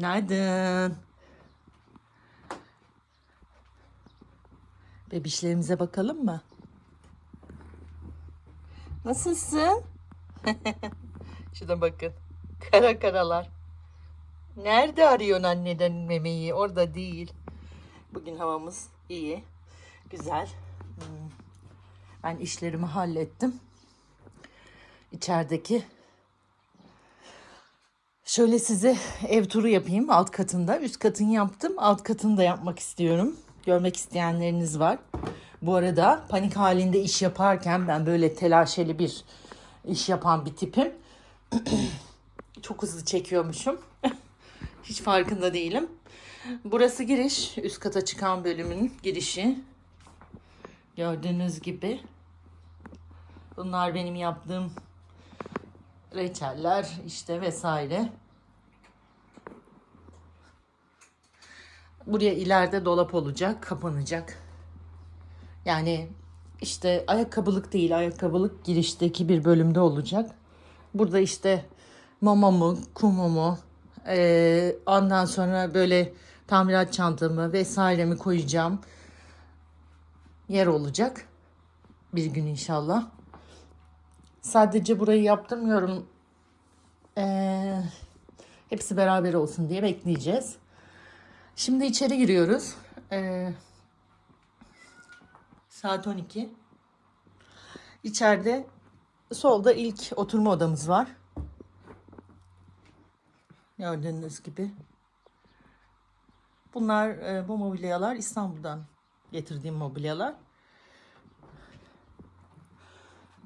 Günaydın. Bebişlerimize bakalım mı? Nasılsın? Şuna bakın. Kara karalar. Nerede arıyorsun anneden memeyi? Orada değil. Bugün havamız iyi. Güzel. Hmm. Ben işlerimi hallettim. İçerideki Şöyle size ev turu yapayım alt katında. Üst katını yaptım. Alt katını da yapmak istiyorum. Görmek isteyenleriniz var. Bu arada panik halinde iş yaparken ben böyle telaşeli bir iş yapan bir tipim. Çok hızlı çekiyormuşum. Hiç farkında değilim. Burası giriş. Üst kata çıkan bölümün girişi. Gördüğünüz gibi. Bunlar benim yaptığım reçeller işte vesaire. Buraya ileride dolap olacak, kapanacak. Yani işte ayakkabılık değil, ayakkabılık girişteki bir bölümde olacak. Burada işte mamamı, kumumu, eee, ondan sonra böyle tamirat çantamı vesairemi koyacağım yer olacak. Bir gün inşallah. Sadece burayı yaptırmıyorum. Ee, hepsi beraber olsun diye bekleyeceğiz. Şimdi içeri giriyoruz. Ee, saat 12. İçeride solda ilk oturma odamız var. Gördüğünüz gibi. Bunlar e, bu mobilyalar İstanbul'dan getirdiğim mobilyalar.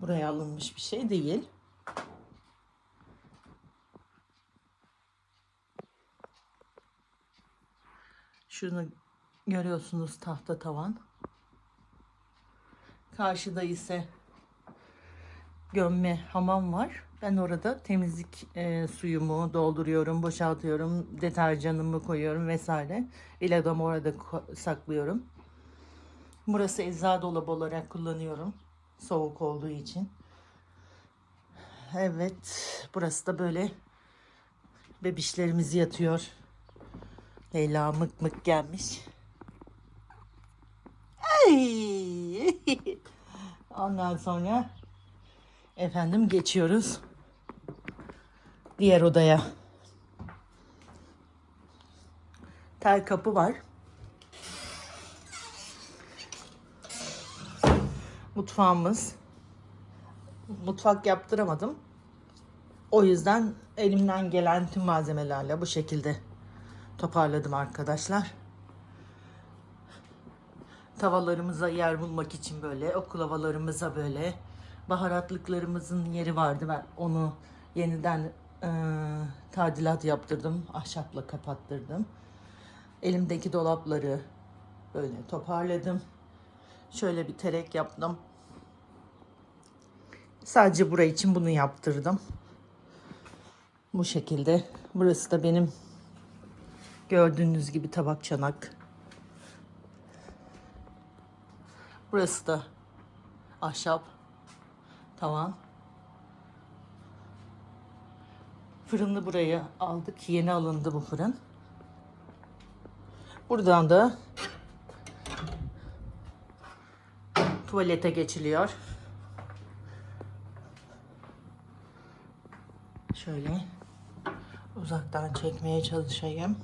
Buraya alınmış bir şey değil. Şunu görüyorsunuz tahta tavan. Karşıda ise gömme hamam var. Ben orada temizlik e, suyumu dolduruyorum, boşaltıyorum, deterjanımı koyuyorum vesaire. İlagamı orada saklıyorum. Burası eczacı dolabı olarak kullanıyorum. Soğuk olduğu için. Evet. Burası da böyle bebişlerimiz yatıyor. Leyla mık mık gelmiş. Ay! Ondan sonra efendim geçiyoruz diğer odaya. Tel kapı var. Mutfağımız. Mutfak yaptıramadım. O yüzden elimden gelen tüm malzemelerle bu şekilde toparladım arkadaşlar. Tavalarımıza yer bulmak için böyle, oklavalarımıza böyle baharatlıklarımızın yeri vardı. Ben onu yeniden e, tadilat yaptırdım. Ahşapla kapattırdım. Elimdeki dolapları böyle toparladım. Şöyle bir terek yaptım. Sadece buraya için bunu yaptırdım. Bu şekilde. Burası da benim gördüğünüz gibi tabak çanak. Burası da ahşap tavan. Fırını buraya aldık. Yeni alındı bu fırın. Buradan da tuvalete geçiliyor. Şöyle uzaktan çekmeye çalışayım.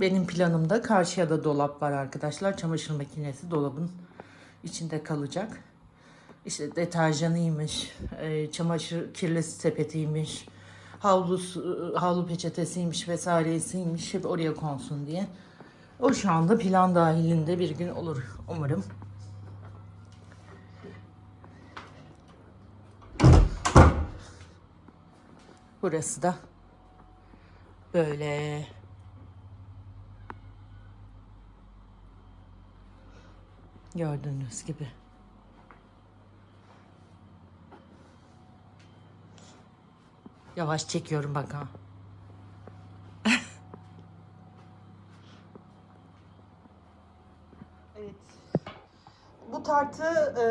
Benim planımda karşıya da dolap var arkadaşlar. Çamaşır makinesi dolabın içinde kalacak. İşte deterjanıymış, e, çamaşır kirli sepetiymiş, havlu, havlu peçetesiymiş vesairesiymiş hep oraya konsun diye. O şu anda plan dahilinde bir gün olur umarım. Burası da böyle. Gördüğünüz gibi. Yavaş çekiyorum bak ha. evet. Bu tartı e,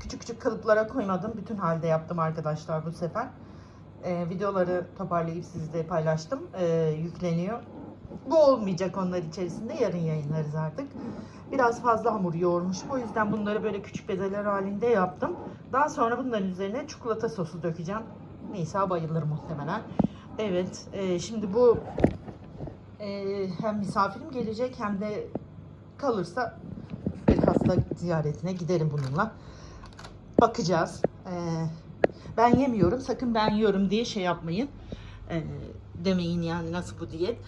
küçük küçük kalıplara koymadım. Bütün halde yaptım arkadaşlar bu sefer. Ee, videoları toparlayıp sizle paylaştım. Ee, yükleniyor. Bu olmayacak onlar içerisinde. Yarın yayınlarız artık. Biraz fazla hamur yoğurmuşum. O yüzden bunları böyle küçük bezeler halinde yaptım. Daha sonra bunların üzerine çikolata sosu dökeceğim. Nisa bayılır muhtemelen. Evet. e, şimdi bu e, hem misafirim gelecek hem de kalırsa bir hasta ziyaretine giderim bununla. Bakacağız. Ee, ben yemiyorum. Sakın ben yiyorum diye şey yapmayın. Ee, demeyin yani nasıl bu diyet.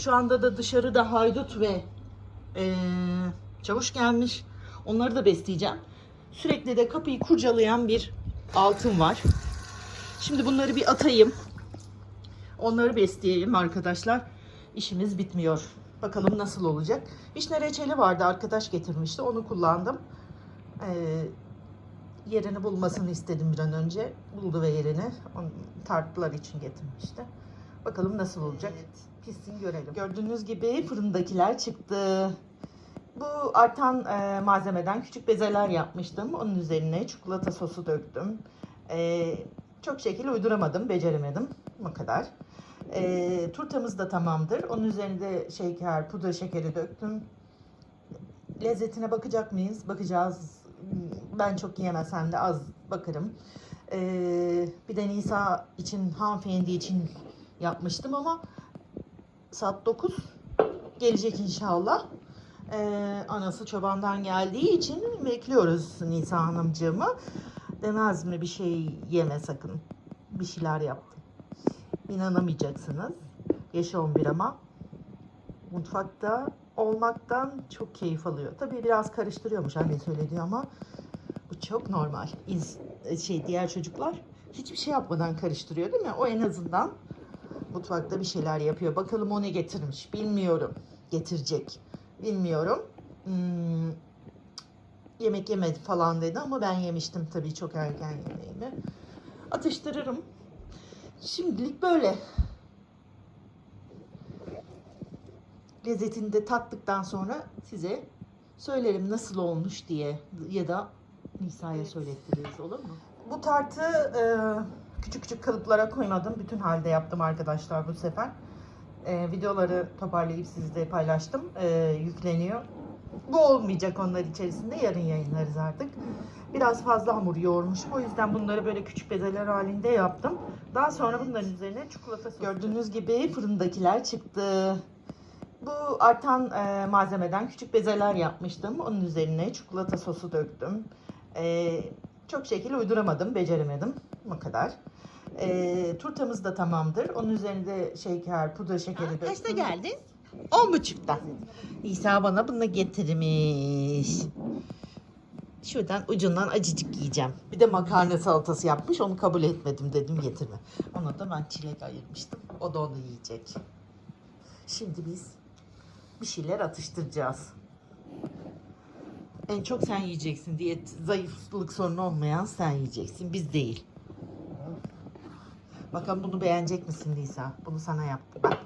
Şu anda da dışarıda haydut ve ee, çavuş gelmiş. Onları da besleyeceğim. Sürekli de kapıyı kurcalayan bir altın var. Şimdi bunları bir atayım. Onları besleyeyim arkadaşlar. İşimiz bitmiyor. Bakalım nasıl olacak. Vişne reçeli vardı arkadaş getirmişti. Onu kullandım. Ee, yerini bulmasını istedim bir an önce. Buldu ve yerini. Tarttılar için getirmişti. Bakalım nasıl olacak. Pissin görelim. Gördüğünüz gibi fırındakiler çıktı. Bu artan e, malzemeden küçük bezeler yapmıştım. Onun üzerine çikolata sosu döktüm. E, çok şekil uyduramadım, beceremedim. O kadar. E, turtamız da tamamdır. Onun üzerine de şeker, pudra şekeri döktüm. Lezzetine bakacak mıyız? Bakacağız. Ben çok yiyemesem de az bakarım. E, bir de Nisa için, hanımefendi için yapmıştım ama saat 9 gelecek inşallah. Ee, anası çobandan geldiği için bekliyoruz Nisa Hanımcığımı. Demez mi bir şey yeme sakın. Bir şeyler yaptım. İnanamayacaksınız. Yaşı 11 ama mutfakta olmaktan çok keyif alıyor. Tabii biraz karıştırıyormuş anne söyledi ama bu çok normal. İns şey diğer çocuklar hiçbir şey yapmadan karıştırıyor değil mi? O en azından mutfakta bir şeyler yapıyor. Bakalım o ne getirmiş bilmiyorum. Getirecek. Bilmiyorum. Hmm, yemek yemedi falan dedi ama ben yemiştim tabii çok erken yemeğimi. Atıştırırım. Şimdilik böyle. Lezzetini de tattıktan sonra size söylerim nasıl olmuş diye ya da Nisa'ya söylettiririz olur mu? Bu tartı e, küçük küçük kalıplara koymadım. Bütün halde yaptım arkadaşlar bu sefer. E, videoları toparlayıp sizle paylaştım. E, yükleniyor. Bu olmayacak onlar içerisinde. Yarın yayınlarız artık. Biraz fazla hamur yoğurmuşum. O yüzden bunları böyle küçük bezeler halinde yaptım. Daha sonra bunların üzerine çikolata sosu. Gördüğünüz gibi fırındakiler çıktı. Bu artan e, malzemeden küçük bezeler yapmıştım. Onun üzerine çikolata sosu döktüm. E, çok şekil uyduramadım, beceremedim. O kadar. E, turtamız da tamamdır. Onun üzerine de şeker, pudra şekeri döktüm. Kaçta geldin? On buçukta. İsa bana bunu getirmiş. Şuradan ucundan acıcık yiyeceğim. Bir de makarna salatası yapmış. Onu kabul etmedim dedim getirme. Ona da ben çilek ayırmıştım. O da onu yiyecek. Şimdi biz bir şeyler atıştıracağız. En çok sen yiyeceksin. Diyet, zayıflık sorunu olmayan sen yiyeceksin. Biz değil. Bakalım bunu beğenecek misin Nisa? Bunu sana yaptım ben.